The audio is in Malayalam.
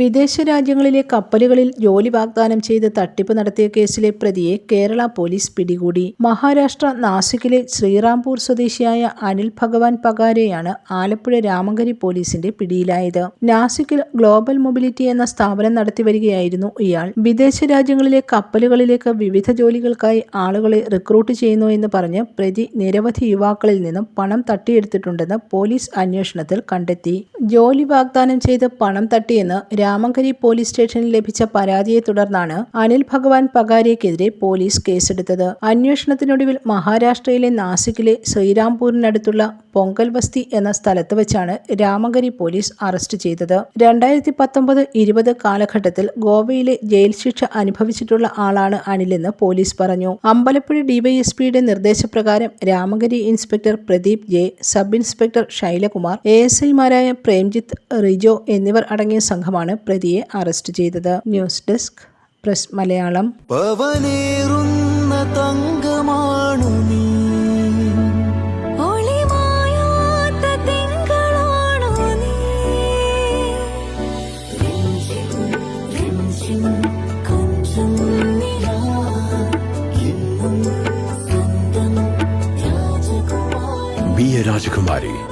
വിദേശ രാജ്യങ്ങളിലെ കപ്പലുകളിൽ ജോലി വാഗ്ദാനം ചെയ്ത് തട്ടിപ്പ് നടത്തിയ കേസിലെ പ്രതിയെ കേരള പോലീസ് പിടികൂടി. മഹാരാഷ്ട്ര നാസിക്കിലെ ശ്രീറാംപൂർ സ്വദേശിയായ അനിൽ ഭഗവാൻ പകാരെയാണ് ആലപ്പുഴ രാമങ്കരി പോലീസിന്റെ പിടിയിലായത്. നാസിക്കിൽ ഗ്ലോബൽ മൊബിലിറ്റി എന്ന സ്ഥാപനം നടത്തിവരികയായിരുന്നു ഇയാൾ. വിദേശ രാജ്യങ്ങളിലെ കപ്പലുകളിലേക്ക് വിവിധ ജോലികൾക്കായി ആളുകളെ റിക്രൂട്ട് ചെയ്യുന്നു എന്ന് പറഞ്ഞ് പ്രതി നിരവധി യുവാക്കളിൽ നിന്നും പണം തട്ടിയെടുത്തിട്ടുണ്ടെന്ന് പോലീസ് അന്വേഷണത്തിൽ കണ്ടെത്തി. ജോലി വാഗ്ദാനം ചെയ്ത് പണം തട്ടിയെന്ന് രാമങ്കരി പോലീസ് സ്റ്റേഷനിൽ ലഭിച്ച പരാതിയെ തുടർന്നാണ് അനിൽ ഭഗവാൻ പകാരിയക്കെതിരെ പോലീസ് കേസെടുത്തത്. അന്വേഷണത്തിനൊടുവിൽ മഹാരാഷ്ട്രയിലെ നാസിക്കിലെ ശ്രീരാംപൂരിനടുത്തുള്ള പൊങ്കൽ ബസ്തി എന്ന സ്ഥലത്ത് വെച്ചാണ് രാമങ്കരി പോലീസ് അറസ്റ്റ് ചെയ്തത്. രണ്ടായിരത്തി പത്തൊമ്പത് ഇരുപത് കാലഘട്ടത്തിൽ ഗോവയിലെ ജയിൽ ശിക്ഷ അനുഭവിച്ചിട്ടുള്ള ആളാണ് അനിലെന്ന് പോലീസ് പറഞ്ഞു. അമ്പലപ്പുഴ ഡിവൈഎസ്പിയുടെ നിർദ്ദേശപ്രകാരം Ramankari inspector Pradeep J sub inspector Shylakumar A S ഐമാരായ പ്രേംജിത്ത് റിജോ എന്നിവർ അടങ്ങിയ സംഘമാണ് പ്രതിയെ അറസ്റ്റ് ചെയ്തത്. News desk press Malayalam. പവനേറുന്ന തങ്കമാണു നീ. Be a Rajakumari.